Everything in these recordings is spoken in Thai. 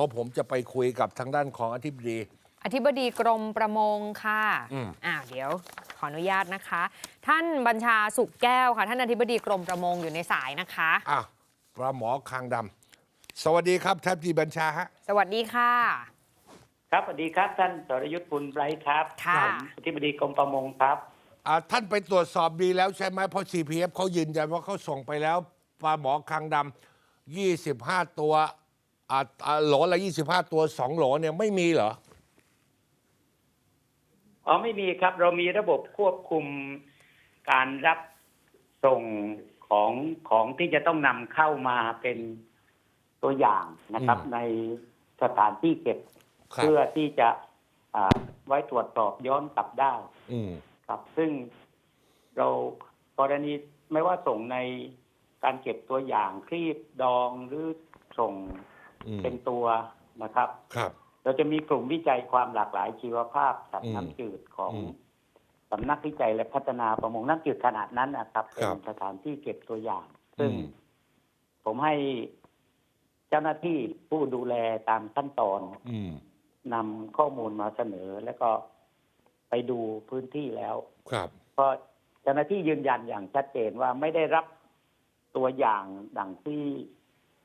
ราะผมจะไปคุยกับทางด้านของอธิบดี อธิบดีกรมประมงค่ะอืม อ่าเดี๋ยวขออนุญาตนะคะ ท่านบัญชาสุขแก้วค่ะ ท่านอธิบดีกรมประมงอยู่ในสายนะคะ อะปลาหมอคางดำสวัสดีครับท่านจีบัญชาฮะ สวัสดีค่ะ ครับสวัสดีครับท่านสรยุทธ์ปุณไบรท์ครับค่ะ ผมอธิบดีกรมประมงครับ อ่าท่านไปตรวจสอบดีแล้วใช่ไหมเพราะ CPF เขายืนยันว่าเขาส่งไปแล้วปลาหมอคางดำ25 ตัว อ่าอ่าโหลละ25ตัว2โหลเนี่ยไม่มีเหรอ อ๋อไม่มีครับ เรามีระบบควบคุมการรับส่งของของที่จะต้องนำเข้ามาเป็นตัวอย่างนะครับ อืมในสถานที่เก็บครับ เพื่อที่จะอ่าไว้ตรวจสอบย้อนกลับได้ อืม ครับซึ่งเรากรณีไม่ว่าส่งในการเก็บตัวอย่างคลีบดองหรือส่งอืม เป็นตัวนะครับครับเราจะมีกลุ่มวิจัยความหลากหลายชีวภาพสัตอืว์มน้ำจืดของอืมสำนักวิจัยและพัฒนาประมงน้ำจืดขนาดนั้นนะครับคเป็รันบสถานที่เก็บตัวอย่าง ซึ่งอืมผมให้เจ้าหน้าที่ผู้ดูแลตามขั้นตอนอืมนำข้อมูลมาเสนอแล้วก็ไปดูพื้นที่แล้วครับเพราะเจ้าหน้าที่ยืนยันอย่างชัดเจนว่าไม่ได้รับตัวอย่างดังที่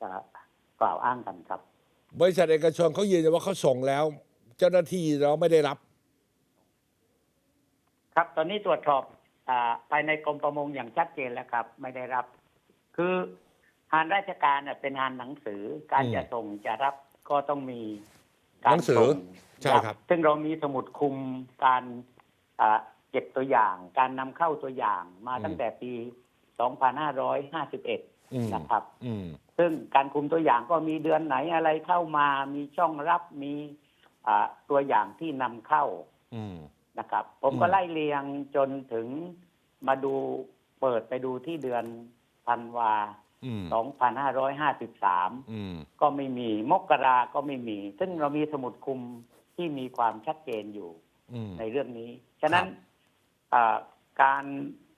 อ่า กล่าวอ้างกันครับ บริษัทเอกชนเขายืนยันว่าเขาส่งแล้ว เจ้าหน้าที่เราไม่ได้รับ ครับตอนนี้ตรวจสอบอาภายในกรมประมงอย่างชัดเจนแล้วครับ ไม่ได้รับ คืองานราชการเน่ยเป็นงานหนังสือการอืมจะส่งจะรับก็ต้องมีการหนังสือส่งใช่ครับ ซึ่งเรามีสมุดคุมการอ่าเก็บตัวอย่าง การนำเข้าตัวอย่างมาตั้งแต่ปี 2551 อืมนะครับ อืม ซึ่งการคุมตัวอย่างก็มีเดือนไหนอะไรเข้ามา มีช่องรับมีอ่าตัวอย่างที่นำเข้าอืมนะครับ ผมก็อืมไล่เรียงจนถึงมาดูเปิดไปดูที่เดือนธันวาอืม2553อืมก็ไม่มี มกราก็ไม่มี ซึ่งเรามีสมุดคุมที่มีความชัดเจนอยู่อืมในเรื่องนี้ ฉะนั้นครับอ่าการ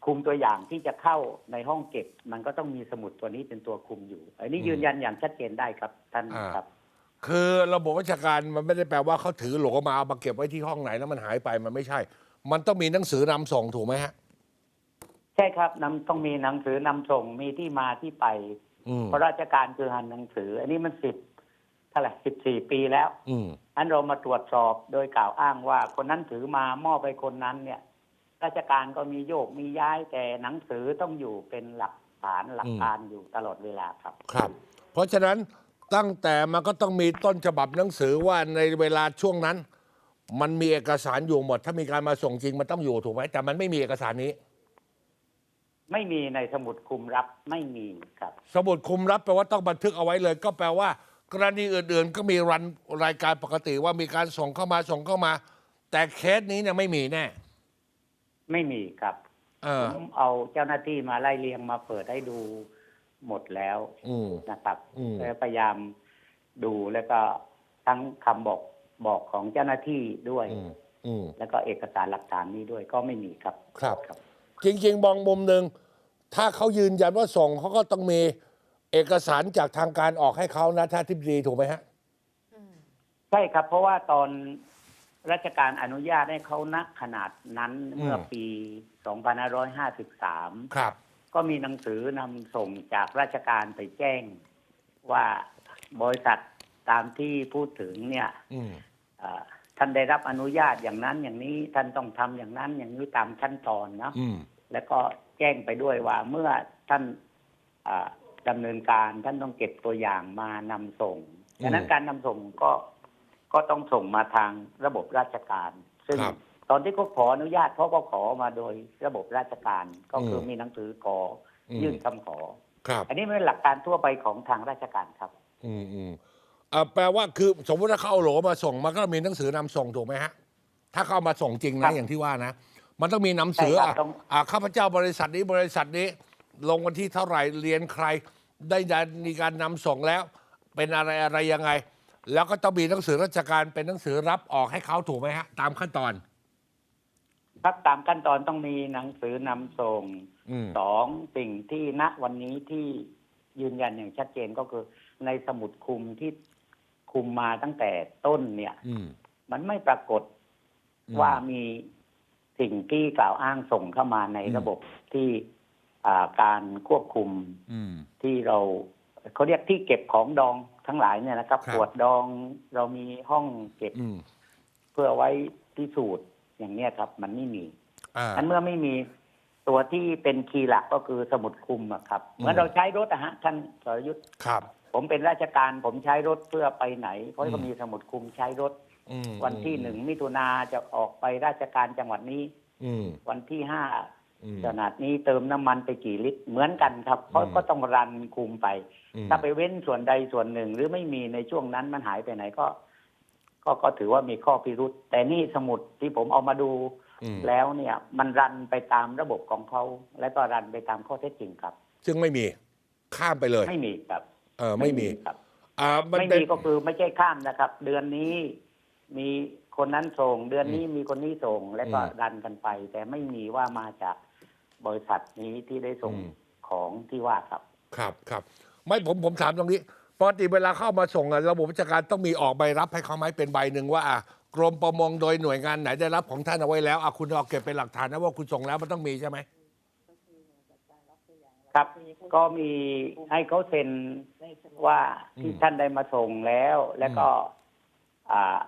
คุมตัวอย่างที่จะเข้าในห้องเก็บ มันก็ต้องมีสมุดตัวนี้เป็นตัวคุมอยู่ อันนี้ยืนยันอย่างชัดเจนได้ครับท่านอ่า ครับ คือระบบราชการมันไม่ได้แปลว่าเขาถือโหลมาเอามาเก็บไว้ที่ห้องไหนแล้วมันหายไปมันไม่ใช่ มันต้องมีหนังสือนำส่งถูกไหมฮะ ใช่ครับนำต้องมีหนังสือนำส่งมีที่มาที่ไปอืมเพราะราชการคือหันหนังสือ อันนี้มันสิบเท่าไหร่สิบสี่ปีแล้ว อืมอันเรามาตรวจสอบโดยกล่าวอ้างว่าคนนั้นถือมามอบไปคนนั้นเนี่ย ราชการก็มีโยกมีย้ายแต่หนังสือต้องอยู่เป็นหลักฐานหลักการอยู่ตลอดเวลาครับ ครับ เพราะฉะนั้นตั้งแต่มันก็ต้องมีต้นฉบับหนังสือว่าในเวลาช่วงนั้น มันมีเอกสารอยู่หมด ถ้ามีการมาส่งจริงมันต้องอยู่ถูกไหมแต่มันไม่มีเอกสารนี้ ไม่มีในสมุดคุมรับไม่มีครับ สมุดคุมรับแปลว่าต้องบันทึกเอาไว้เลย ก็แปลว่า กรณีอื่นๆ ก็มีรันรายการปกติว่ามีการส่งเข้ามาส่งเข้ามา แต่เคสนี้เนี่ยไม่มีแน่ ไม่มีครับเออผมเอาเจ้าหน้าที่มาไล่เรียงมาเปิดให้ดูหมดแล้วอืม นะครับอืม แล้วพยายามดูแล้วก็ทั้งคำบอกบอกของเจ้าหน้าที่ด้วย อืมอืม แล้วก็เอกสารหลักฐานนี้ด้วยก็ไม่มีครับ ครับครับจริงๆมองมุมหนึ่งถ้าเขายืนยันว่าส่งเขาก็ต้องมีเอกสารจากทางการออกให้เขานะถ้าทิบดีถูกไหมฮะ ใช่ครับ เพราะว่าตอน ราชการอนุญาตให้เขานักขนาดนั้นเมื่อมปี 2553 ครับ ก็มีหนังสือนำส่งจากราชการไปแจ้งว่าบริษัทตามที่พูดถึงเนี่ยอืมเอ่อท่านได้รับอนุญาตอย่างนั้นอย่างนี้ท่านต้องทำอย่างนั้นอย่างนี้ตามขั้นตอนเนาะอืมแล้วก็แจ้งไปด้วยว่าเมื่อท่านอ่าดำเนินการท่านต้องเก็บตัวอย่างมานำส่งอืมดังนั้นการนำส่งก็ ก็ต้องส่งมาทางระบบราชการ ซึ่งครับตอนที่เขาขออนุญาตเขาก็ขอมาโดยระบบราชการก็คืออมมีหนังสือขออมยื่นคำขอครับ อันนี้เป็นหลักการทั่วไปของทางราชการครับ อืมอืมอ่าแปลว่าคือสมมติถ้าเขาเอาโหลมาส่งมันก็มีหนังสือนำส่งถูกไหมฮะ ถ้าเขาเอามาส่งจริงครันะบอย่างที่ว่านะ มันต้องมีหนังสือใช่ครับอะต้องอ่าข้าพเจ้าบริษัทนี้บริษัทนี้ ลงวันที่เท่าไหร่เรียนใคร ได้มีการนำส่งแล้ว เป็นอะไรอะไรยังไง แล้วก็ต้องมีหนังสือราชการเป็นหนังสือรับออกให้เขาถูกไหมฮะ ตามขั้นตอน ครับตามขั้นตอนต้องมีหนังสือนำส่งอืม สองสิ่งที่ณวันนี้ที่ยืนยันอย่างชัดเจนก็คือ ในสมุดคุมที่คุมมาตั้งแต่ต้นเนี่ย อืมมันไม่ปรากฏอืม ว่ามีสิ่งที่กล่าวอ้างส่งเข้ามาในอืม ระบบที่อ่าการควบคุมอืม ที่เรา เขาเรียกที่เก็บของดองทั้งหลายเนี่ยนะครับครับขวดดองเรามีห้องเก็บอืมเพื่อไว้พิสูจน์อย่างเนี้ยครับ มันไม่มีอ่าอันเมื่อไม่มีตัวที่เป็นคีย์หลักก็คือสมุดคุมอะครับ เหมือนอืมเราใช้รถอะฮะท่านสรยุทธ์ครับ ผมเป็นราชการผมใช้รถเพื่อไปไหนเพราะอืมก็มีสมุดคุมใช้รถอืมวันที่หนึ่งมิถุนาจะออกไปราชการจังหวัดนี้อืมวันที่ห้าอืม ขนาดนี้เติมน้ำมันไปกี่ลิตรเหมือนกันครับเพราะอืมก็ต้องรันคุมไปอืมถ้าไปเว้นส่วนใดส่วนหนึ่ง หรือไม่มีในช่วงนั้นมันหายไปไหนก็ ก็ก็ถือว่ามีข้อพิรุษแต่นี่สมุดที่ผมเอามาดูอืมแล้วเนี่ย มันรันไปตามระบบของเขาและก็รันไปตามข้อเท็จจริงครับ ซึ่งไม่มีข้ามไปเลย ไม่มีครับ เออไม่มีครับอ่ามันไม่เป็นมีก็คือไม่ใช่ข้ามนะครับ เดือนนี้มีคนนั้นส่ง เดือนนี้มีคนนี้ส่ง แล้วก็อืมรันกันไป แต่ไม่มีว่ามาจาก บริษัทนี้ที่ได้ส่งอืม ของที่ว่าครับ ครับครับ ไม่ผมผมถามตรงนี้ปกติเวลาเข้ามาส่งอะระบบราชการต้องมีออกใบรับให้เขาไหมเป็นใบหนึ่งว่าอะกรมประมงโดยหน่วยงานไหนได้รับของท่านเอาไว้แล้วอะคุณเอาเก็บเป็นหลักฐานนะว่าคุณส่งแล้วมันต้องมีใช่ไหมครับ ก็มีให้เขาเซ็นว่าที่อืมท่านได้มาส่งแล้ว แล้วก็ อ่า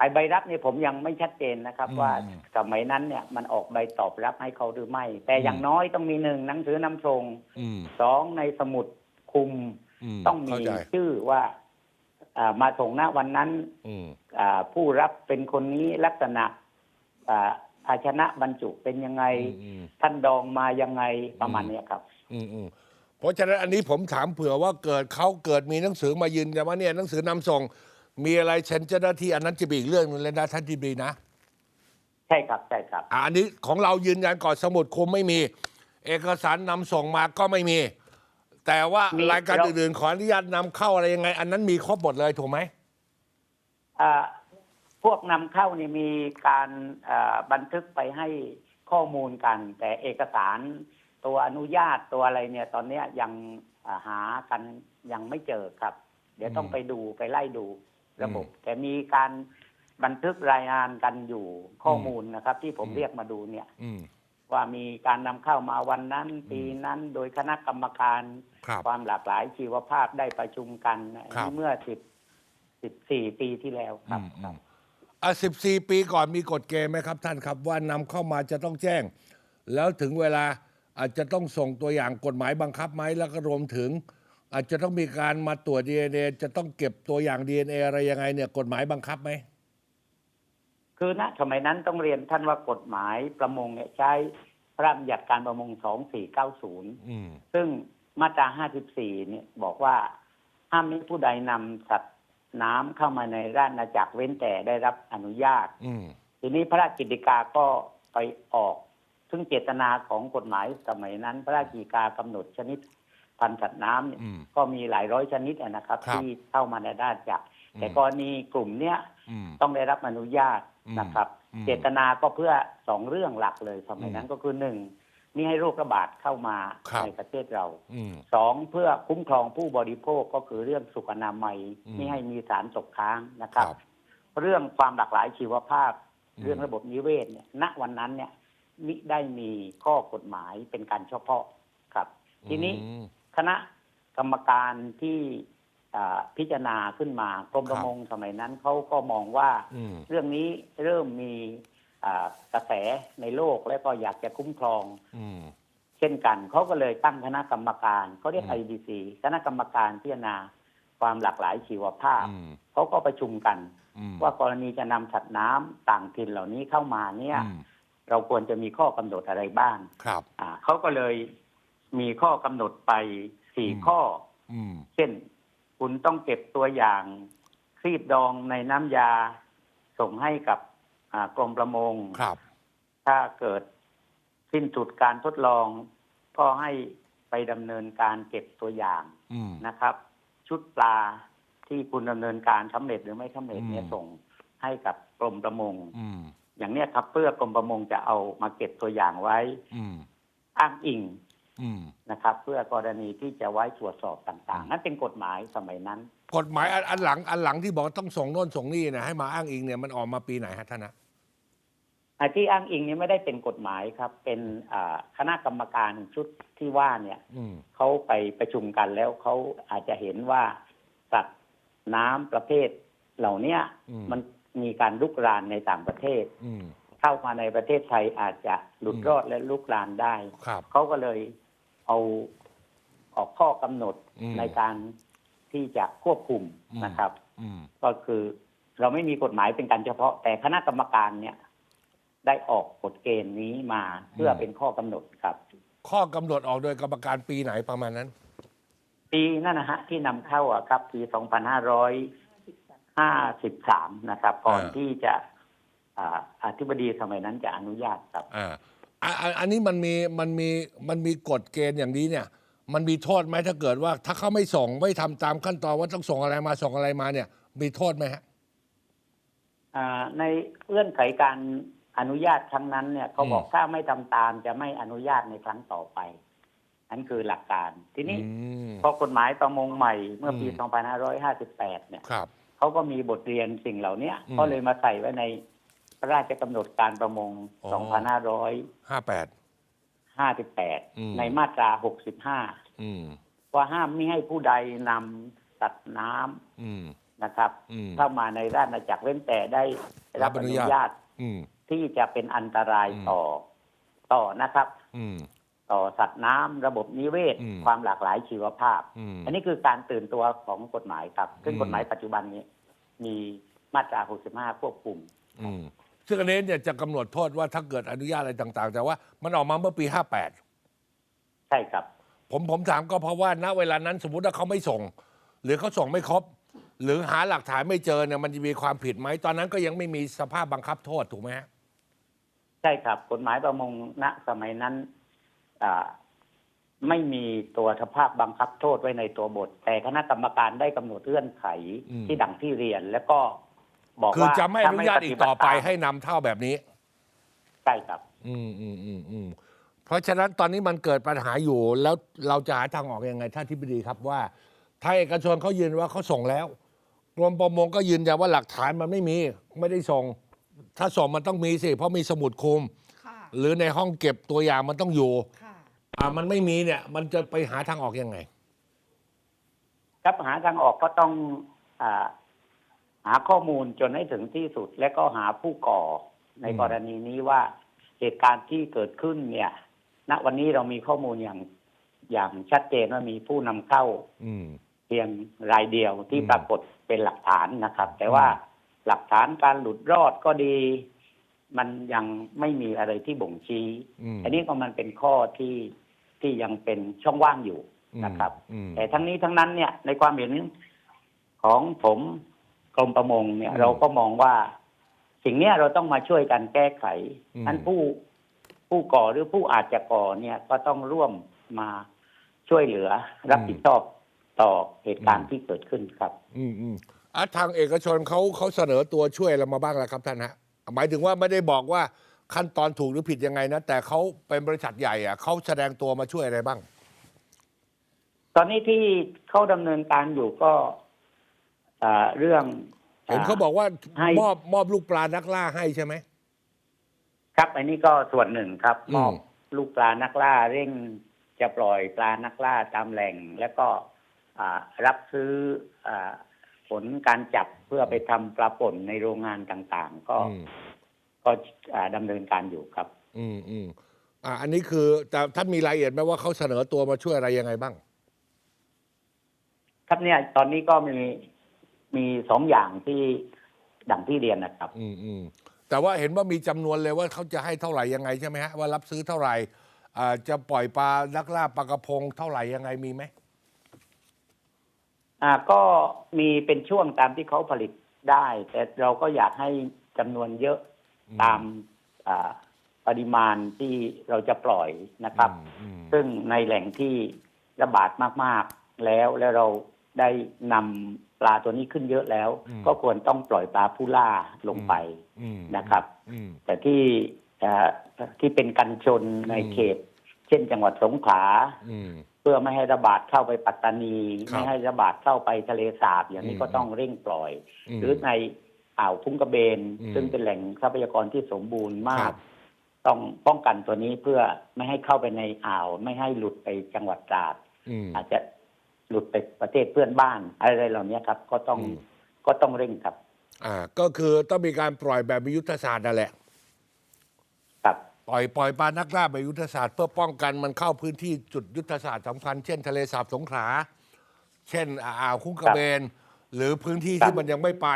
ไอใบรับเนี่ยผมยังไม่ชัดเจนนะครับอืมว่าสมัยนั้นเนี่ยมันออกใบตอบรับให้เขาหรือไม่ แต่อย่างน้อยต้องมีหนึ่งหนังสือนำส่งอืมสองในสมุดคุมมต้องมีเข้าใจชื่อว่าอ่ามาส่งหน้าวันนั้นอืมอ่าผู้รับเป็นคนนี้ลักษณะอ่าภาชนะบรรจุเป็นยังไงอืมท่านดองมายังไงประมาณอืมเนี้ยครับ อืมอืมเพราะฉะนั้นอันนี้ผมถามเผื่อว่าเกิดเขาเกิดมีหนังสือมายืนยันว่าเนี่ยหนังสือนำส่ง มีอะไรเซ็นเจ้าหน้าที่อันนั้นจะเป็นอีกเรื่องหนึงเลยนะท่านที่ดีนะใช่ครับใช่ครับ อะอันนี้ของเรายืนยันก่อนสมุดคุมไม่มี เอกสารนำส่งมาก็ไม่มี แต่ว่ามีรายการเราอื่นๆขออนุญาตนำเข้าอะไรยังไง อันนั้นมีครบหมดเลยถูกไหม อ่าพวกนำเข้านี่มีการอ่าบันทึกไปให้ข้อมูลกัน แต่เอกสารตัวอนุญาตตัวอะไรเนี่ย ตอนเนี้ยยังอ่าหากันยังไม่เจอครับ เดี๋ยวต้องอืมไปดูไปไล่ดู ระบบอืมแต่มีการบันทึกรายงานกันอยู่ข้อมูลนะครับ ที่ผมอืมเรียกมาดูเนี่ยอืมว่ามีการนำเข้ามาวันนั้น ปีนั้น โดยคณะกรรมการครับความหลากหลายชีวภาพได้ประชุมกันครับเมื่อสิบสิบสี่ปีที่แล้วคอืรับมคอืรับมอะสิบสี่ปีก่อนมีกฎเกณฑ์ไหมครับ ท่านครับ ว่านำเข้ามาจะต้องแจ้ง แล้วถึงเวลาอาจจะต้องส่งตัวอย่างกฎหมายบังคับไหมแล้วก็รวมถึง อาจจะต้องมีการมาตรวจ DNA จะต้องเก็บตัวอย่าง DNA อะไรยังไงเนี่ยกฎหมายบังคับไหม คือณสมัยนั้นต้องเรียนท่านว่ากฎหมายประมงเนี่ยใช้พระราชบัญญัติการประมง 2490อืมซึ่งมาตรา 54 เนี่ยบอกว่าห้ามมิผู้ใดนำสัตว์น้ำเข้ามาในราชอาณาจักรเว้นแต่ได้รับอนุญาตอืมทีนี้พระราชกิจฎีกาก็ไปออก ซึ่งเจตนาของกฎหมายสมัยนั้น พระราชกิจฎีกากำหนดชนิด พันธุ์สัตว์น้ำเนี่ยอืมก็มีหลายร้อยชนิดอะนะครับครับ ที่เข้ามาในราชอาณาจักรอืมแต่กรณีกลุ่มเนี้ยอืมต้องได้รับอนุญาตอืมนะครับอืมเจตนาก็เพื่อสองเรื่องหลักเลยสมัยนั้นอืมก็คือหนึ่งนี่ให้โรคระบาดเข้ามาครับในประเทศเราอืมสองเพื่อคุ้มครองผู้บริโภคก็คือเรื่องสุขอนามัยอืมไม่ให้มีสารตกค้างนะคครัรับบเรื่องความหลากหลายชีวภาพอืมเรื่องระบบนิเวศเนี่ย ณวันนั้นเนี่ยมิได้มีข้อกฎหมายเป็นการเฉพาะครับ ทีนี้อืม คณะกรรมการที่อ่าพิจารณาขึ้นมากรมคปรับระมงสมัยนั้นเขาก็มองว่าอืมเรื่องนี้เริ่มมีอ่ากระแสในโลกและก็อยากจะคุ้มครองอืมเช่นกันเขาก็เลยตั้งคณะกรรมการเขาเรียกอืม IBC คณะกรรมการพิจารณาความหลากหลายชีวภาพอืมเขาก็ประชุมกันอืมว่ากรณีจะนำสัตว์น้ำต่างถิ่นเหล่านี้เข้ามาเนี่ยอืมเราควรจะมีข้อกำหนดอะไรบ้างครับอ่าเขาก็เลย มีข้อกำหนดไปสี่อืมข้อ อืม เช่น คุณต้องเก็บตัวอย่างครีบดองในน้ำยาส่งให้กับอ่ากรมประมง ครับ ถ้าเกิดสิ้นสุดการทดลอง ก็ให้ไปดำเนินการเก็บตัวอย่างอืม นะครับ ชุดปลาที่คุณดำเนินการสำเร็จหรือไม่สำเร็จเนี่ยอืม ส่งให้กับกรมประมง อืม อย่างเนี้ยครับเพื่อกรมประมงจะเอามาเก็บตัวอย่างไว้ อืม อ้างอิงอืม นะครับ เพื่อกรณีที่จะไว้ตรวจสอบต่างๆ นั่นเป็นกฎหมายสมัยนั้น กฎหมายอันอันหลังอันหลังที่บอกว่าต้องส่งโน่นส่งนี่นะให้มาอ้างอิงเนี่ยมันออกมาปีไหนฮะท่านนะอาที่อ้างอิงนี้ไม่ได้เป็นกฎหมายครับ เป็นอ่าคณะกรรมการชุดที่ว่าเนี่ยอืมเขาไปประชุมกันแล้วเขาอาจจะเห็นว่าสัตว์น้ำประเภทเหล่าเนี้ยอืมมันมีการลุกรานในต่างประเทศอืมเข้ามาในประเทศไทยอาจจะหลุดอืมรอดและลุกรานได้ครับเขาก็เลย เอาออกข้อกำหนดอืม ในการที่จะควบคุมอืมนะครับ อืม ก็คือเราไม่มีกฎหมายเป็นการเฉพาะ แต่คณะกรรมการเนี่ย ได้ออกกฎเกณฑ์นี้มาเพื่อเป็นข้อกำหนดครับ ข้อกำหนดออกโดยกรรมการปีไหนประมาณนั้น ปีนั่นนะฮะที่นำเข้าอะครับปี 2553 นะครับ ก่อนอ่า ที่จะอ่าอธิบดีสมัยนั้นจะอนุญาตครับ อ่า อะอะอันนี้มันมีมันมีมันมีกฎเกณฑ์อย่างนี้เนี่ย มันมีโทษไหมถ้าเกิดว่าถ้าเขาไม่ส่งไม่ทำตามขั้นตอนว่าต้องส่งอะไรมาส่งอะไรมาเนี่ย มีโทษไหมฮะ อ่าในเงื่อนไขการอนุญาตครั้งนั้นเนี่ยเขาบอกอืม ถ้าไม่ทำตามจะไม่อนุญาตในครั้งต่อไป นั่นคือหลักการ ทีนี้ อืม พอกฎหมายประมงใหม่เมื่อปี อืม 2558 เนี่ยครับ เขาก็มีบทเรียนสิ่งเหล่านี้อืม ก็เลยมาใส่ไว้ใน พระราชกำหนดการประมง อ๋อ2558ห้าแปด อืมในมาตราอืม65ว่าห้ามไม่ให้ผู้ใดนำสัตว์น้ำอืมนะครับ อืม เข้ามาในราชอาณาจักรเว้นแต่ได้รับรับออนุนุญาตญาตอืม ที่จะเป็นอันตรายอืมต่อต่อนะครับ อืม ต่อสัตว์น้ำระบบนิเวศ อืม ความหลากหลายชีวภาพ อืม อันนี้คือการตื่นตัวของกฎหมายครับ ซึ่งอืม กฎหมายปัจจุบันนี้ มีมาตรา 65 ควบคุม อืม ซึ่งอันนี้เนี่ยจะกำหนดโทษว่าถ้าเกิดอนุญาตอะไรต่าง ๆ แต่ว่ามันออกมาเมื่อปีห้าแปดใช่ครับผมผมถามก็เพราะว่าณเวลานั้นสมมติว่าเขาไม่ส่ง หรือเขาส่งไม่ครบ หรือหาหลักฐานไม่เจอเนี่ยมันจะมีความผิดไหมตอนนั้นก็ยังไม่มีสภาพบังคับโทษถูกไหมฮะ ใช่ครับ กฎหมายประมงณสมัยนั้นอ่าไม่มีตัวสภาพบังคับโทษไว้ในตัวบท แต่คณะกรรมการได้กำหนดเงื่อนไขอืม ที่ดังที่เรียน แล้วก็ บอกคือว่าจะไม่อนุญาตอีกต่อไปถ้าม่ให้นำเท่าแบบนี้ ใช่ครับ อืมอืมอืมอืมเพราะฉะนั้นตอนนี้มันเกิดปัญหาอยู่ แล้วเราจะหาทางออกยังไงท่านทิบดีครับว่าถ้าเอกชนเขายืนว่าเขาส่งแล้วกรมประมงก็ยืนยันว่าหลักฐานมันไม่มี ไม่ได้ส่ง ถ้าส่งมันต้องมีสิเพราะมีสมุดคุม ค่ะ หรือในห้องเก็บตัวอย่างมันต้องอยู่ ค่ะ อ่ามันไม่มีเนี่ย มันจะไปหาทางออกยังไง ครับหาทางออกก็ต้องอา หาข้อมูลจนให้ถึงที่สุด และก็หาผู้ก่อในอืมกรณีนี้ว่าเหตุการณ์ที่เกิดขึ้นเนี่ย ณวันนี้เรามีข้อมูลอย่างอย่างชัดเจนว่ามีผู้นำเข้า อืมเพียงรายเดียวที่อืมปรากฏเป็นหลักฐานนะครับ แต่ว่าหลักฐานการหลุดรอดก็ดี มันยังไม่มีอะไรที่บ่งชี้อืมอันนี้ก็มันเป็นข้อที่ที่ยังเป็นช่องว่างอยู่นะครับอืมแต่ทั้งนี้ทั้งนั้นเนี่ยในความเห็นของผมก รมประมงเนี่ยอืมเราก็มองว่า สิ่งเนี้ยเราต้องมาช่วยกันแก้ไขอืมนั้นผู้ผู้ก่อหรือผู้อาจจะก่อเนี่ยก็ต้องร่วมมาช่วยเหลือรับผิดชอบต่อเหตุการณ์ที่เกิดขึ้นครับ อืมอืมอะทางเอกชนเขาเขาเสนอตัวช่วยเรามาบ้างแล้วครับท่านฮะหมายถึงว่าไม่ได้บอกว่าขั้นตอนถูกหรือผิดยังไงนะ แต่เขาเป็นบริษัทใหญ่อะเขาแสดงตัวมาช่วยอะไรบ้าง ตอนนี้ที่เขาดำเนินการอยู่ก็ อ่าเรื่องเห็นเขาบอกว่าให้มอบมอบลูกปลานักล่าให้ใช่ไหม ครับ อันนี้ก็ส่วนหนึ่งครับอืม มอบลูกปลานักล่าเร่งจะปล่อยปลานักล่าตามแหล่ง แล้วก็อ่ารับซื้ออาผลการจับเพื่อไปทำปลาป่นในโรงงานต่างๆ ก็อืม ก็อ่าดำเนินการอยู่ครับ อืมอืมอ่าอันนี้คือแต่ท่านมีรายละเอียดไหมว่าเขาเสนอตัวมาช่วยอะไรยังไงบ้าง ครับเนี่ยตอนนี้ก็มี มีสองอย่างที่ดังที่เรียนนะครับ อืมอืมแต่ว่าเห็นว่ามีจำนวนเลยว่าเขาจะให้เท่าไหร่ยังไงใช่ไหมฮะว่ารับซื้อเท่าไหร่อ่าจะปล่อยปลานักล่าปลากระพงเท่าไหร่ยังไงมีไหมอ่าก็มีเป็นช่วงตามที่เขาผลิตได้ แต่เราก็อยากให้จำนวนเยอะอืมตามอ่าปริมาณที่เราจะปล่อยนะครับอืมอืมซึ่งในแหล่งที่ระบาดมาก ๆ แล้วแล้วเราได้นำ ปลาตัวนี้ขึ้นเยอะแล้ว ก็ควรต้องปล่อยปลาผู้ล่าลงไปอืมนะครับอืมแต่ที่เอ่อที่เป็นกันชนในอืมเขต เช่นจังหวัดสงขลาอืมเพื่อไม่ให้ระบาดเข้าไปปัตตานีครับไม่ให้ระบาดเข้าไปทะเลสาบ อย่างนี้อืมก็ต้องเร่งปล่อยอืมหรือในอ่าวคุ้งกระเบนอืมซึ่งเป็นแหล่งทรัพยากรที่สมบูรณ์มาครักบต้องป้องกันตัวนี้เพื่อไม่ให้เข้าไปในอ่าว ไม่ให้หลุดไปจังหวัดตราดอืมอาจจะ หลุดไปประเทศเพื่อนบ้านอะไรเหล่านี้ครับ ก็ต้องอืมก็ต้องเร่งครับ อ่า ก็คือต้องมีการปล่อยแบบมียุทธศาสตร์นั่นแหละ ครับ ปล่อยปล่อยปลานักล่าแบบยุทธศาสตร์เพื่อป้องกันมันเข้าพื้นที่จุดยุทธศาสตร์สำคัญ เช่น ทะเลสาบสงขลาเช่นอ่าวคุ้งกระเบน หรือพื้นที่ครับที่มันยังไม่ไป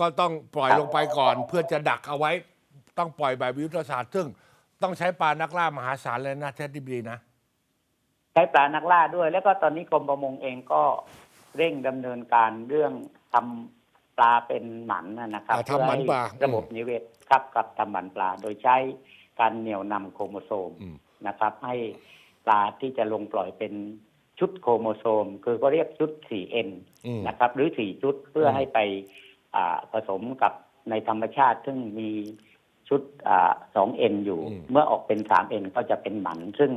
ก็ต้องปล่อยครับลงไปก่อน เพื่อจะดักเอาไว้ ต้องปล่อยแบบยุทธศาสตร์ ซึ่งต้องใช้ปลานักล่ามหาศาลเลยนะแท้ที่ดีนะ ใช้ปลานักล่าด้วย แล้วก็ตอนนี้กรมประมงเองก็เร่งดำเนินการเรื่องทำปลาเป็นหมันนะนะครับอ่าทำหมันปลาเพื่อให้ระบบนิเวศครับกับทำหมันปลา โดยใช้การเหนี่ยวนำโครโมโซมอืมนะครับ ให้ปลาที่จะลงปล่อยเป็นชุดโครโมโซม คือก็เรียกชุด 4N อืมนะครับ หรือ 4 ชุดเพื่ออมให้ไปอ่าผสมกับในธรรมชาติ ซึ่งมีชุดอ่า 2N อยู่ เมื่อออกเป็น 3N ก็จะเป็นหมัน ซึ่ง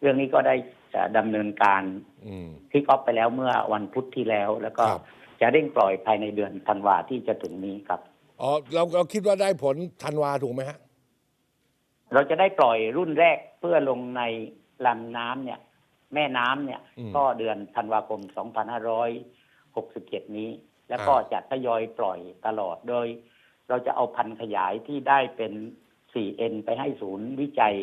เรื่องนี้ก็ได้ จะดำเนินการอืมพิกออฟไปแล้วเมื่อวันพุธที่แล้ว แล้วก็ครับจะเร่งปล่อยภายในเดือนธันวาที่จะถึงนี้ครับอ๋อเราเราคิดว่าได้ผลธันวาถูกไหมฮะเราจะได้ปล่อยรุ่นแรกเพื่อลงในลำน้ำเนี่ย แม่น้ำเนี่ยอืมก็เดือนธันวาคม 2567 นี้ แล้วก็อ่าจะทยอยปล่อยตลอดโดย เราจะเอาพันธุ์ขยายที่ได้เป็น 4N ไปให้ศูนย์วิจัย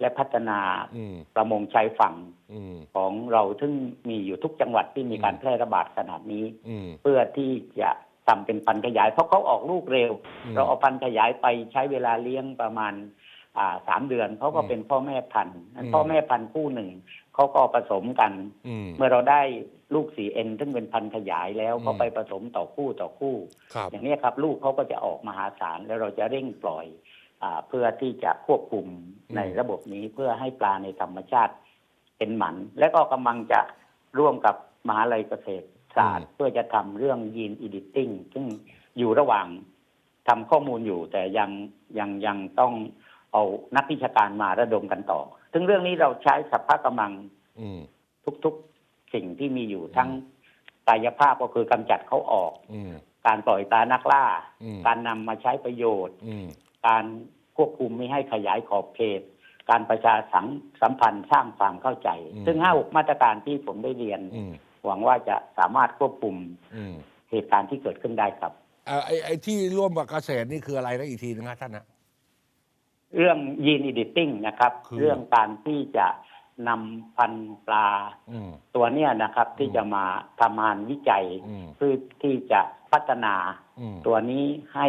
และพัฒนาอืมประมงชายฝั่งอืมของเราซึ่งมีอยู่ทุกจังหวัดที่มีการอืมแพร่ระบาดขนาดนี้อืมเพื่อที่จะทำเป็นพันธุ์ขยาย เพราะเขาออกลูกเร็วอืมเราเอาพันธุ์ขยายไปใช้เวลาเลี้ยงประมาณอ่าสามเดือนเขาก็อืมเป็นพ่อแม่พันธุ์อืมพ่อแม่พันธุ์คู่หนึ่งเขาก็ผสมกันอืมเมื่อเราได้ลูกสีเอ็นซึ่งเป็นพันธุ์ขยายแล้วอืมเขาไปผสมต่อคู่ต่อคู่ครับอย่างนี้ครับ ลูกเขาก็จะออกมหาศาลแล้วเราจะเร่งปล่อยอา เพื่อที่จะควบคุมอืมในระบบนี้เพื่อให้ปลาในธรรมชาติเป็นหมัน และก็กำลังจะร่วมกับมหาลัยเกษตรศาสตร์เพื่อจะทำเรื่องยีนอีดิตติ้งซึ่งอยู่ระหว่างทำข้อมูลอยู่ แต่ยังยังยังต้องเอานักวิชาการมาระดมกันต่อ ซึ่งเรื่องนี้เราใช้สัพพะกำลังอืมทุกๆสิ่งที่มีอยู่ทั้งกายภาพก็คือกำจัดเขาออกอืมการปล่อยตานักล่าอืมการนำมาใช้ประโยชน์อืม การควบคุมไม่ให้ขยายขอบเขต การประชาสังสัมพันธ์สร้างความเข้าใจอืมซึ่งห้าหกมาตรการที่ผมได้เรียนอืมหวังว่าจะสามารถควบคุมอืมเหตุการณ์ที่เกิดขึ้นได้ครับเอ่อไอ้ไอ้ที่ร่วมกับเกษตรนี่คืออะไรนะอีกทีนึงครับท่านนะเรื่องยีนอีดิตติ้งนะครับคือเรื่องการที่จะนำพันธุ์ปลาอืมตัวเนี้ยนะครับ ที่อืมจะมาทำงานวิจัยอืมเพื่อที่จะพัฒนาอืมตัวนี้ให้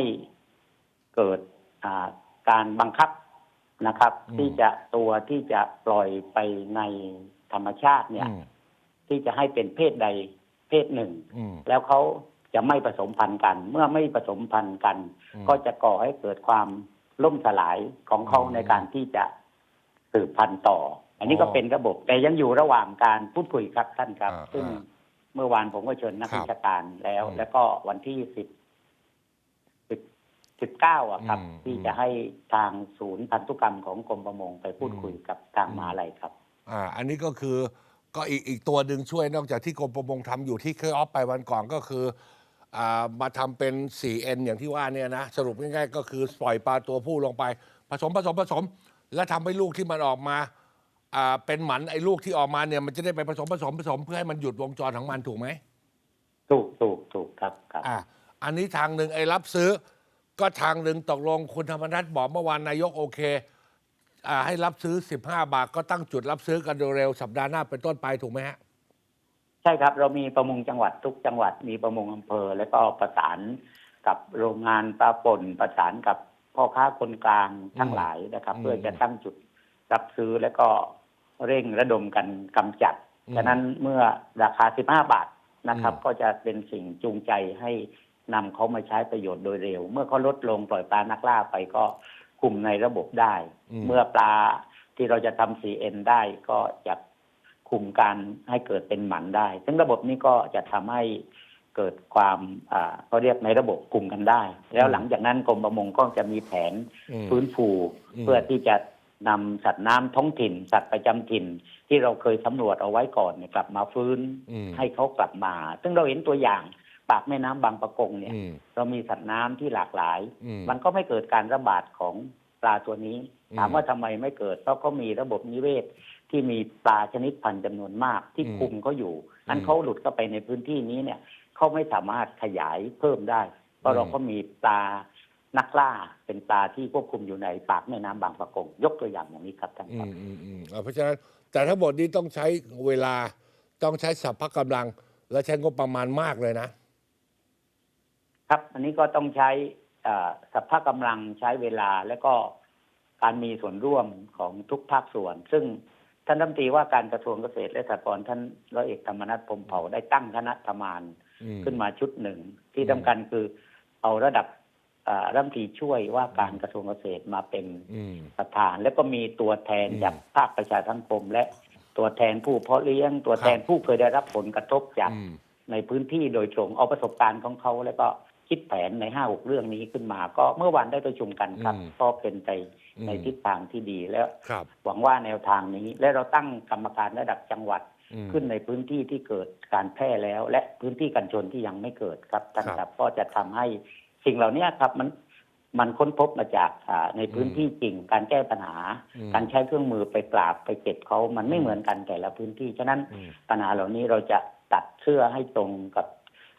เกิดอ่า การบังคับนะครับ อืม ที่จะตัวที่จะปล่อยไปในธรรมชาติเนี่ย อืมที่จะให้เป็นเพศใดเพศหนึ่ง อืมแล้วเขาจะไม่ผสมพันธุ์กัน เมื่อไม่ผสมพันธุ์กัน อืม ก็จะก่อให้เกิดความล่มสลายของเขาอืมในการที่จะสืบพันธุ์ต่อ อันนี้ก็อ๋อเป็นระบบ แต่ยังอยู่ระหว่างการพูดคุยครับท่านครับ อ่าซึ่งอ่าเมื่อวานผมก็เชิญนักครับวิชาการแล้ว อืม แล้วก็วันที่สิบ 19อะครับที่จะให้ทางศูนย์พันธุกรรมของกรมประมงไปพูดคุยกับทางมหาลัยครับ อ่าอันนี้ก็คือก็อีกอีกตัวดึงช่วยนอกจากที่กรมประมงทำอยู่ที่เคยออฟไปวันก่อนก็คืออ่ามาทำเป็น 4N อย่างที่ว่าเนี่ยนะ สรุปง่ายๆ ก็คือปล่อยปลาตัวผู้ลงไป ผสมผสมผสม แล้วทำให้ลูกที่มันออกมาอ่าเป็นหมันไอ้ลูกที่ออกมาเนี่ยมันจะได้ไปผสมผสมผสมเพื่อให้มันหยุดวงจรของมันถูกไหม ถูกถูกถูกครับครับ อ่าอันนี้ทางหนึ่งไอ้รับซื้อ ก็ทางหนึ่งตกลงคุณธรรมนัฐบอกเมื่อวานนายกโอเคอ่าให้รับซื้อ 15 บาทก็ตั้งจุดรับซื้อกันโดยเร็วสัปดาห์หน้าเป็นต้นไปถูกไหมฮะใช่ครับ เรามีประมงจังหวัดทุกจังหวัดมีประมงอำเภอ แล้วก็ประสานกับโรงงานปลาป่นประสานกับพ่อค้าคนกลางทั้งหลายนะครับอืมเพื่อจะตั้งจุดรับซื้อแล้วก็เร่งระดมกันกำจัดอืมฉะนั้นเมื่อราคา 15 บาทนะครับอืมก็จะเป็นสิ่งจูงใจให้ นำเขามาใช้ประโยชน์โดยเร็ว เมื่อเขาลดลงปล่อยปลานักล่าไปก็คุมในระบบได้อืมเมื่อปลาที่เราจะทำ CN ได้ก็จะคุมการให้เกิดเป็นหมันได้ ซึ่งระบบนี้ก็จะทำให้เกิดความอ่าเขาเรียกในระบบคุมกันได้ แล้วหลังจากนั้นกรมประมงก็จะมีแผนอืมฟื้นฟูอืมเพื่อที่จะนำสัตว์น้ำท้องถิ่น สัตว์ประจำถิ่น ที่เราเคยสำรวจเอาไว้ก่อนเนี่ยกลับมาฟื้นอืมให้เขากลับมา ซึ่งเราเห็นตัวอย่าง ปากแม่น้ำบางปะกงเนี่ยอืมเรามีสัตว์น้ำที่หลากหลายอืมมันก็ไม่เกิดการระบาดของปลาตัวนี้อืมถามว่าทำไมไม่เกิด เพราะเขามีระบบนิเวศที่มีปลาชนิดพันธุ์จำนวนมากที่อืมคุมเขาอยู่อันอืมเขาหลุดเข้าไปในพื้นที่นี้เนี่ยเขาไม่สามารถขยายเพิ่มได้ เพอืราะมเราก็มีปลานักล่าเป็นปลาที่ควบคุมอยู่ในปากแม่น้ำบางปะกง ยกตัวอย่างอย่างนี้ครับท่านอืครับมอืมอืมอ่าเพราะฉะนั้นแต่ทั้งหมดนี้ต้องใช้เวลาต้องใช้สัพพะกำลัง และใช้งบประมาณมากเลยนะ ครับ อันนี้ก็ต้องใช้เอ่อสัพพะกำลังใช้เวลาและก็การมีส่วนร่วมของทุกภาคส่วน ซึ่งท่านรัฐมนตรีว่าการกระทรวงเกษตรและสหกรณ์ท่านร้อยเอกธรรมนัฐพรหมเผ่าได้ตั้งคณะทำงานอืมขึ้นมาชุดหนึ่ง ที่อืมสำคัญคือเอาระดับเอ่อรัฐมนตรีช่วยว่าการกระทรวงเกษตรมาเป็นอืมประธาน แล้วก็มีตัวแทนอืมจากภาคประชาสังคม และตัวแทนผู้เพาะเลี้ยง ตัวแทนครับผู้เคยได้รับผลกระทบจากอืมในพื้นที่โดยตรงเอาประสบการณ์ของเขาแล้วก็ คิดแผนในห้าหกเรื่องนี้ขึ้นมา ก็เมื่อวานได้ประชุมกันครับอืมก็เป็นไปอืมในทิศทางที่ดีแล้วครับหวังว่าแนวทางนี้ และเราตั้งกรรมการระดับจังหวัดอืมขึ้นในพื้นที่ที่เกิดการแพร่แล้ว และพื้นที่กันชนที่ยังไม่เกิดครับท่านครับครับก็จะทำให้สิ่งเหล่านี้ครับมันมันค้นพบมาจากอ่าในพื้นที่จริงการแก้ปัญหาอืมการใช้เครื่องมือไปปราบไปเก็บเขามันไม่เหมือนกันแต่ละพื้นที่ ฉะนั้นอืมปัญหาเหล่านี้เราจะตัดเสื้อให้ตรงกับ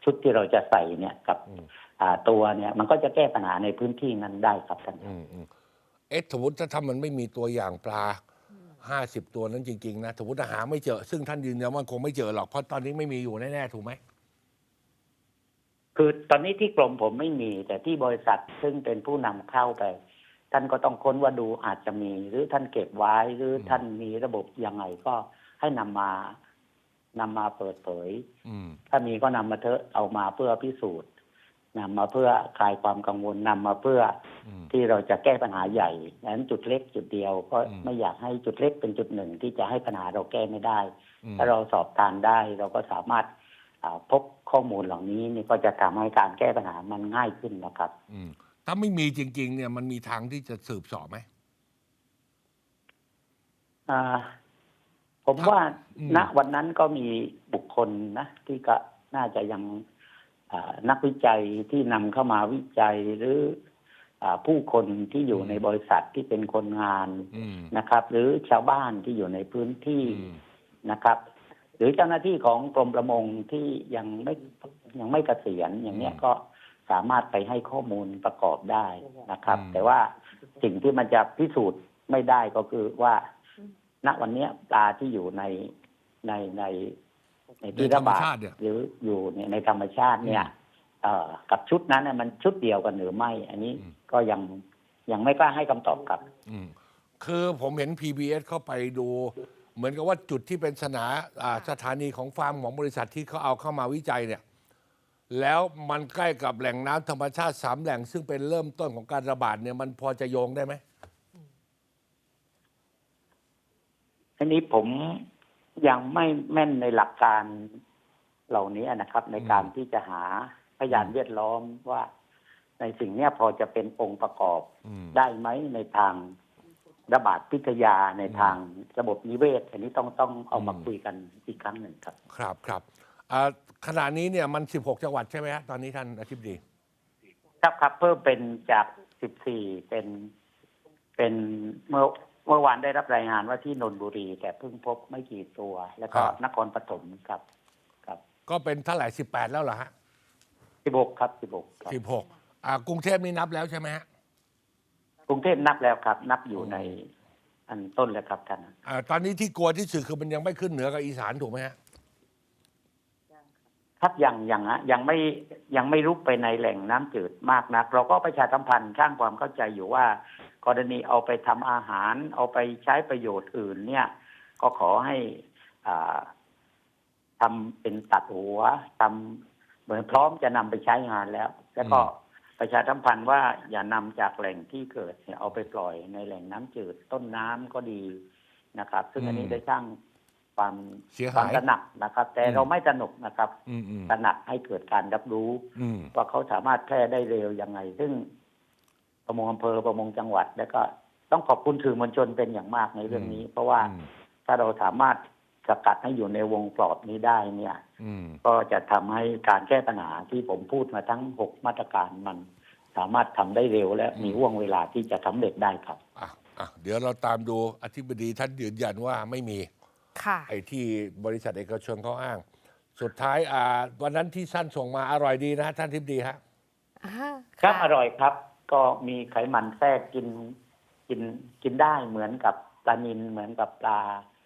ชุดที่เราจะใส่เนี่ยกับอืมอ่าตัวเนี่ยมันก็จะแก้ปัญหาในพื้นที่นั้นได้ครับท่านอืมอืมเอ๊ะสมมติถ้าถ้ามันไม่มีตัวอย่างปลาห้าสิบตัวนั้นจริงๆนะสมมติหาไม่เจอ ซึ่งท่านยืนยันว่าคงไม่เจอหรอกเพราะตอนนี้ไม่มีอยู่แน่ๆถูกไหมคือตอนนี้ที่กรมผมไม่มี แต่ที่บริษัทซึ่งเป็นผู้นำเข้าไป ท่านก็ต้องค้นว่าดูอาจจะมี หรือท่านเก็บไว้หรือท่านมีระบบยังไงก็ให้นำมา นำมาเปิดเผยอืมถ้ามีก็นำมาเถอะเอามาเพื่อพิสูจน์นำมาเพื่อคลายความกังวลนำมาเพื่ออืมที่เราจะแก้ปัญหาใหญ่ดังนั้นจุดเล็กจุดเดียวก็อืมไม่อยากให้จุดเล็กเป็นจุดหนึ่งที่จะให้ปัญหาเราแก้ไม่ได้อืมถ้าเราสอบทานได้เราก็สามารถอ่าพบข้อมูลเหล่านี้นี่ก็จะทำให้การแก้ปัญหามันง่ายขึ้นนะครับอืมถ้าไม่มีจริง ๆ เนี่ยมันมีทางที่จะสืบเสอบไหมอ่า ผมครับว่าอืมณวันนั้นก็มีบุคคลนะ ที่ก็น่าจะยังอ่านักวิจัยที่นำเข้ามาวิจัยหรืออาผู้คนที่อยู่ในบริษัทที่เป็นคนงานอืมนะครับ หรือชาวบ้านที่อยู่ในพื้นที่อืมนะครับ หรือเจ้าหน้าที่ของกรมประมงที่ยังไม่ยังไม่เกษียณอย่างเนี้ยอืมก็สามารถไปให้ข้อมูลประกอบได้นะครับอืมแต่ว่าสิ่งที่มันจะพิสูจน์ไม่ได้ก็คือว่า ณวันเนี้ยปลาที่อยู่ในในในในที่ในธรระรมบาดชาติเนี่ยหรืออยู่ในในธรรมชาติเนี่ยอืมเอ่อกับชุดนั้นน่ะมันชุดเดียวกันหรือไม่ อันนี้อืมก็ยังยังไม่กล้าให้คำตอบครับ อืมคือผมเห็น PBS เข้าไปดู เหมือนกับว่าจุดที่เป็นสนาอ่าสถานีของฟาร์มของบริษัทที่เขาเอาเข้ามาวิจัยเนี่ย แล้วมันใกล้กับแหล่งน้ำธรรมชาติสามแหล่งซึ่งเป็นเริ่มต้นของการระบาดเนี่ยมันพอจะโยงได้ไหม ทีนี้ผมยังไม่แม่นในหลักการเหล่านี้นะครับ ในการที่จะหาพยานแวดล้อมว่าในสิ่งเนี้ยพอจะเป็นองค์ประกอบอืมได้ไหมในทางระบาดพิทยาในอืมทางระบบนิเวศอันนี้ต้องต้องเอามาอืมคุยกันอีกครั้งหนึ่งครับ ครับครับอ่าขณะนี้เนี่ยมัน 16 จังหวัดใช่ไหมฮะตอนนี้ท่านอธิบดี ครับครับเพิ่มเป็นจาก 14 เป็นเป็นเมื่อ เมื่อวานได้รับรายงานว่าที่นนทบุรี แต่เพิ่งพบไม่กี่ตัว แล้วก็ครับ นครปฐมครับ ครับก็เป็นเท่าไหร่18แล้วเหรอฮะ16ครับ16ครับ16อ่ากรุงเทพนี่นับแล้วใช่ไหมฮะกรุงเทพนับแล้วครับ นับอยู่อืมในอันต้นแล้วครับท่านอ่าตอนนี้ที่กลัวที่สุดคือมันยังไม่ขึ้นเหนือกับอีสานถูกไหมฮะ ครับยังยังฮะยังไม่ยังไม่รุกไปในแหล่งน้ำจืดมากนัก เราก็ประชาสัมพันธ์สร้างความเข้าใจอยู่ว่า กรณีเอาไปทำอาหาร เอาไปใช้ประโยชน์อื่น เนี่ย ก็ขอให้อ่าทำเป็นตัดหัวทำเหมือนพร้อมจะนำไปใช้งานแล้ว แล้วก็อืมประชาสัมพันธ์ว่าอย่านำจากแหล่งที่เกิดเนี่ยเอาไปปล่อยในแหล่งน้ำจืดต้นน้ำก็ดีนะครับ ซึ่งอันนี้ได้สร้างความเสียความหายตระหนักนะครับ แต่อืมเราไม่ตระหนกนะครับอืมอืมตระหนักให้เกิดการรับรู้อืมว่าเขาสามารถแพร่ได้เร็วยังไง ซึ่ง ประมงอำเภอประมงจังหวัด แล้วก็ต้องขอบคุณสื่อมวลชนเป็นอย่างมากในเรื่องนี้ เพราะว่าอืมถ้าเราสามารถสกัดให้อยู่ในวงกรอบนี้ได้เนี่ยอืมก็จะทำให้การแก้ปัญหาที่ผมพูดมาทั้งหกมาตรการมัน สามารถทำได้เร็ว และมีห่วงเวลาที่จะสำเร็จได้ครับอะอะเดี๋ยวเราตามดูอธิบดีท่านยืนยันว่าไม่มีค่ะไอ้ที่บริษัทเอกชนเขาอ้าง สุดท้ายอ่าวันนั้นที่สั้นส่งมาอร่อยดีนะฮะท่านทิบดีฮะอ่าครับะอร่อยครับ ก็มีไขมันแทรกกินกินกินได้เหมือนกับปลานินเหมือนกับปลา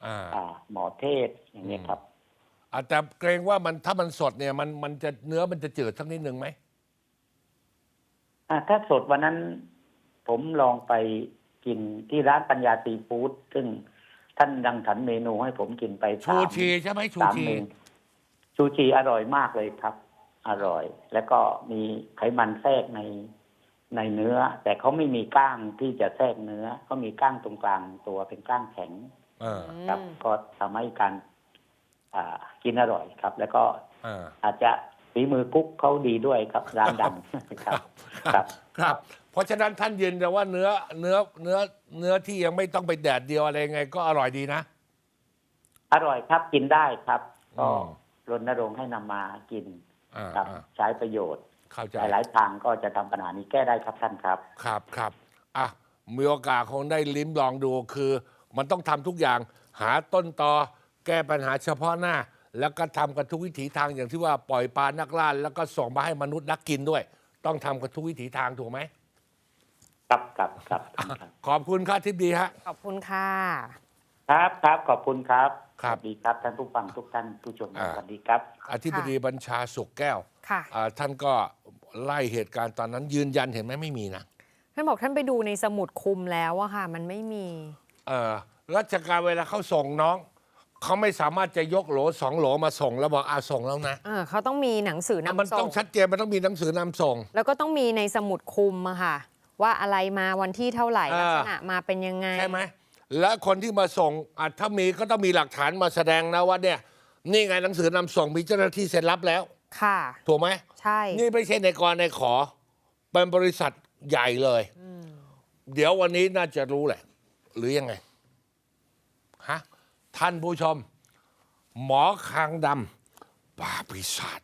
อ่าอ่าหมอเทศอย่างนี้ยครับ อะแต่เกรงว่ามันถ้ามันสดเนี่ยมันมันจะเนื้อมันจะจืดสักนิดหนึ่งไหม อ่าถ้าสดวันนั้นผมลองไปกินที่ร้านปัญญาซีฟู้ดซึ่งท่านดังถันเมนูให้ผมกินไปชูสาม ชีใช่ไหมชูสามชีเมนูชูชีอร่อยมากเลยครับ อร่อย แล้วก็มีไขมันแทรกใน ในเนื้อ แต่เขาไม่มีก้างที่จะแทรกเนื้อเขามีก้างตรงกลางตัวเป็นก้างแข็งเออครับ ก็ทำให้การอ่ากินอร่อยครับ แล้วก็เอออาจจะฝีมือกุ๊กเขาดีด้วยครับร้านดังครับครับ ครับ เพราะฉะนั้นท่านยืนยันว่าเนื้อเนื้อเนื้อเนื้อที่ยังไม่ต้องไปแดดเดียวอะไรไง ก็อร่อยดีนะ อร่อยครับกินได้ครับก็อืมรณรงค์ให้นำมากินอ่าครับอ่าใช้ประโยชน์ เข้าใจหลายๆทางก็จะทำปัญหานี้แก้ได้ครับท่านครับ ครับครับอะมีโอกาสคงได้ลิ้มลองดูคือ มันต้องทำทุกอย่างหาต้นตอแก้ปัญหาเฉพาะหน้า แล้วก็ทำกันทุกวิถีทางอย่างที่ว่าปล่อยปลานักล่าแล้วก็ส่งมาให้มนุษย์นักกินด้วย ต้องทำกันทุกวิถีทางถูกไหมครับครับครับท่านครับขอบคุณครับทิพดีฮะ ขอบคุณค่ะ ครับครับขอบคุณครับครับ สวัสดีครับท่านผู้ฟังทุกท่านผู้ชมอ่าสวัสดีครับ อธิบดีบัญชาสุขแก้วค่ะ อ่าท่านก็ไล่เหตุการณ์ตอนนั้นยืนยันเห็นไหมไม่มีนะท่านบอกท่านไปดูในสมุดคุมแล้วอะค่ะ มันไม่มี เออราชการเวลาเขาส่งน้อง เขาไม่สามารถจะยกโหลสองโหลมาส่งแล้วบอกอาส่งแล้วนะเออเขาต้องมีหนังสืออะนำมันส่ต้องงชัดเจนมันต้องมีหนังสือนำส่ง แล้วก็ต้องมีในสมุดคุมอะค่ะ ว่าอะไรมาวันที่เท่าไหร่อ่าลักษณะมาเป็นยังไง ใช่ไหม และคนที่มาส่งอะถ้ามีก็ต้องมีหลักฐานมาแสดงนะว่าเนี่ย นี่ไงหนังสือนำส่งมีเจ้าหน้าที่เซ็นรับแล้ว ค่ะ ถูกไหม ใช่ นี่ไม่ใช่ในกรในขอ เป็นบริษัทใหญ่เลย เดี๋ยววันนี้น่าจะรู้แหละ หรือยังไง ฮะ ท่านผู้ชม หมอคางดำป่าบปีศาจ